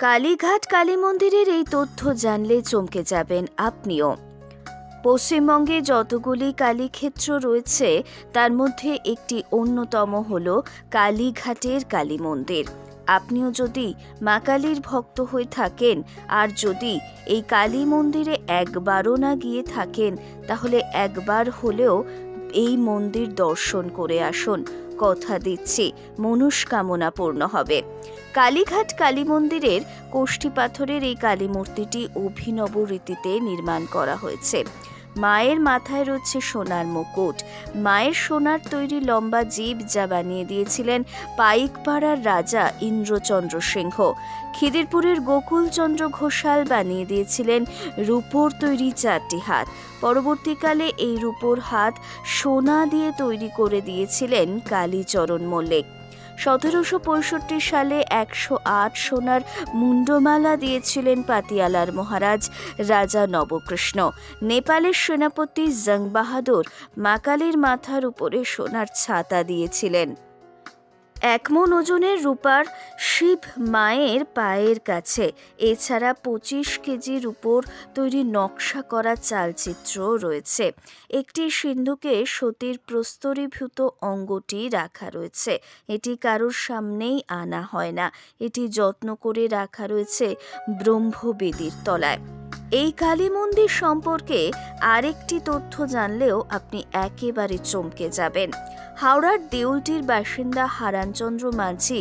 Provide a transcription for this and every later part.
কালীঘাট কালী মন্দিরের এই তথ্য জানলে চমকে যাবেন আপনিও। পশ্চিমবঙ্গে যতগুলি কালীক্ষেত্র রয়েছে, তার মধ্যে একটি অন্যতম হল কালীঘাটের কালী মন্দির আপনিও যদি মা কালীর ভক্ত হয়ে থাকেন, আর যদি এই কালী মন্দিরে একবারও না গিয়ে থাকেন, তাহলে একবার হলেও এই মন্দির দর্শন করে আসুন। কথা দিচ্ছি। মনস্কামনা পূর্ণ হবে। কালীঘাট কালী মন্দিরের কোষ্ঠী পাথরের এই কালী মূর্তিটি অভিনব রীতিতে নির্মাণ করা হয়েছে। মায়ের মাথায় রয়েছে সোনার মুকুট। মায়ের সোনার তৈরি লম্বা জীব যা বানিয়ে দিয়েছিলেন পাইকপাড়ার রাজা ইন্দ্রচন্দ্র সিংহ। খিদিরপুরের গোকুলচন্দ্র ঘোষাল বানিয়ে দিয়েছিলেন রূপোর তৈরি চারটি হাত। পরবর্তীকালে এই রূপোর হাত সোনা দিয়ে তৈরি করে দিয়েছিলেন কালীচরণ মল্লিক। সতেরোশো পঁয়ষট্টি সালে একশো আট সোনার মুন্ডমালা দিয়েছিলেন পাতিয়ালার মহারাজ রাজা নবকৃষ্ণ। নেপালের সেনাপতি জং বাহাদুর মাকালির মাথার উপরে সোনার ছাতা দিয়েছিলেন। একমন ওজনের রূপার শিব মায়ের পায়ের কাছে। এছাড়া পঁচিশ কেজির উপর তৈরি নকশা করা চালচিত্র রয়েছে। একটি সিন্ধুকে সতীর প্রস্তরীভূত অঙ্গটি রাখা রয়েছে। এটি কারোর সামনেই আনা হয় না। এটি যত্ন করে রাখা রয়েছে ব্রহ্মবেদীর তলায়। এই কালী মন্দির সম্পর্কে আরেকটি তথ্য জানলেও আপনি একেবারে চমকে যাবেন। হাওড়ার দেউলটির বাসিন্দা হারানচন্দ্র মাঝি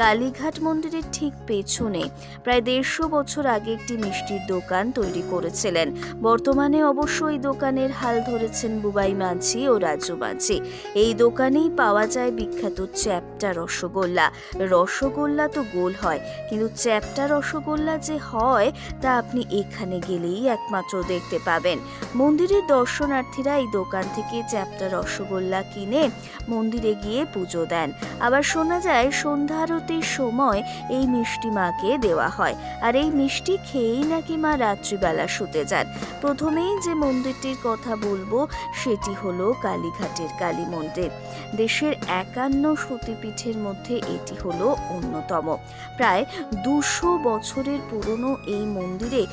কালীঘাট মন্দিরের ঠিক পেছনে প্রায় দেড়শো বছর আগে একটি মিষ্টির দোকান তৈরি করেছিলেন। বর্তমানে অবশ্য এই দোকানের হাল ধরেছেন বুবাই মাঝি ও রাজু মাঝি। এই দোকানেই পাওয়া যায় বিখ্যাত চ্যাপটা রসগোল্লা। রসগোল্লা তো গোল হয়, কিন্তু চ্যাপটা রসগোল্লা যে হয় তা আপনি এখানে গেলেই একমাত্র দেখতে পাবেন। মন্দিরের দর্শনার্থীরা এই দোকান থেকে চ্যাপটা রসগোল্লা কিনে মন্দিরে গিয়ে পুজো দেন। আবার শোনা যায় সন্ধ্যা আরতির সময় এই মিষ্টি মাকে দেওয়া হয়। আর এই মিষ্টি খেয়েই নাকি মা রাত্রিবেলা শুতে যান। প্রথমেই যে মন্দিরটির কথা বলব, সেটি হলো কালীঘাটের কালী মন্দির। দেশের একান্ন সতীপীঠের মধ্যে এটি হলো অন্যতম। প্রায় দুশো বছরের পুরনো এই মন্দিরে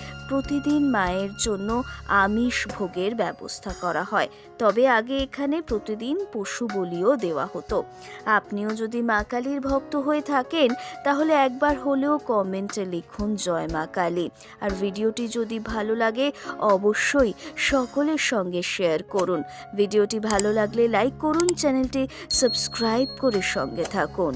প্রতিদিন মায়ের জন্য আমিষ ভোগের ব্যবস্থা করা হয়। তবে আগে এখানে প্রতিদিন পশু বলিও দেওয়া হতো। আপনিও যদি মা কালীর ভক্ত হয়ে থাকেন, তাহলে একবার হলেও কমেন্টে লিখুন, জয় মা কালী। আর ভিডিওটি যদি ভালো লাগে, অবশ্যই সকলের সঙ্গে শেয়ার করুন। ভিডিওটি ভালো লাগলে লাইক করুন, চ্যানেলটি সাবস্ক্রাইব করে সঙ্গে থাকুন।